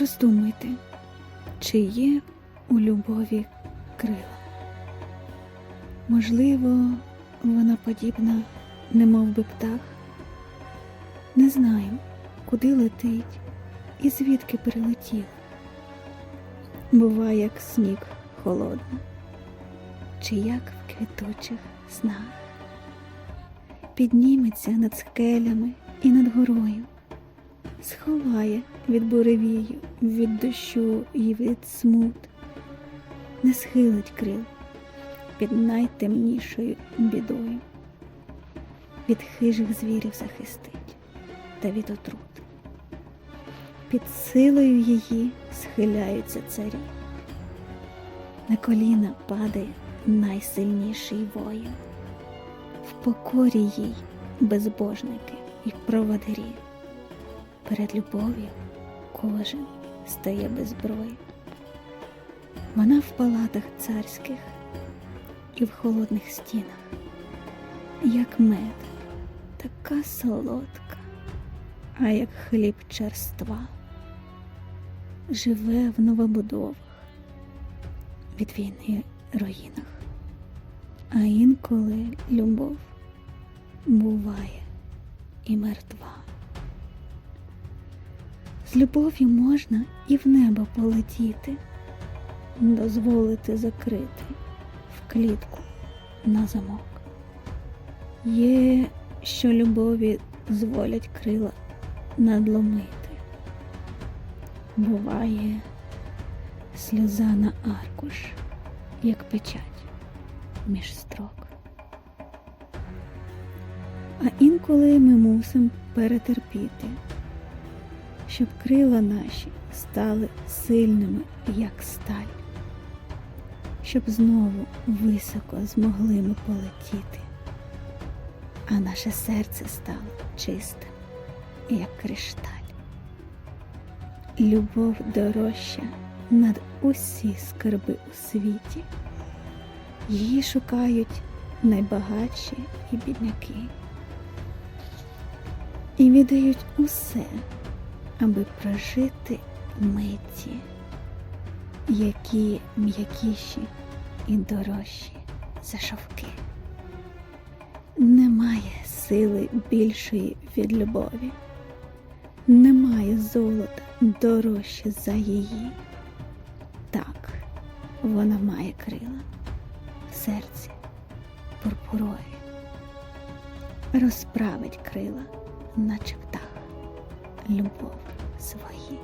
Роздумуйте, чи є у любові крила. Можливо, вона подібна, немов би птах. Не знаю, куди летить і звідки прилетів. Буває, як сніг холодний, чи як в квітучих снах. Підніметься над скелями і над горою, сховає від буревію, від дощу і від смут, не схилить крил під найтемнішою бідою, від хижих звірів захистить та від отрут. Під силою її схиляються царі. На коліна падає найсильніший воїн. В покорі їй безбожники і проводирі. Перед любов'ю кожен стає без зброї. Вона в палатах царських і в холодних стінах, як мед, така солодка, а як хліб черства, живе в новобудовах, від війни руїнах, а інколи любов буває і мертва. З любов'ю можна і в небо полетіти, дозволити закрити в клітку на замок. Є, що любові зволять крила надломити. Буває сльоза на аркуш, як печать між строк. А інколи ми мусимо перетерпіти, щоб крила наші стали сильними, як сталь, щоб знову високо змогли ми полетіти, а наше серце стало чистим, як кришталь. Любов дорожча над усі скарби у світі. Її шукають найбагатші і бідняки. І віддають усе, аби прожити миті, які м'якіші і дорожчі за шовки. Немає сили більшої від любові, немає золота дорожче за її. Так, вона має крила серці пурпурові, розправить крила, наче любов свої.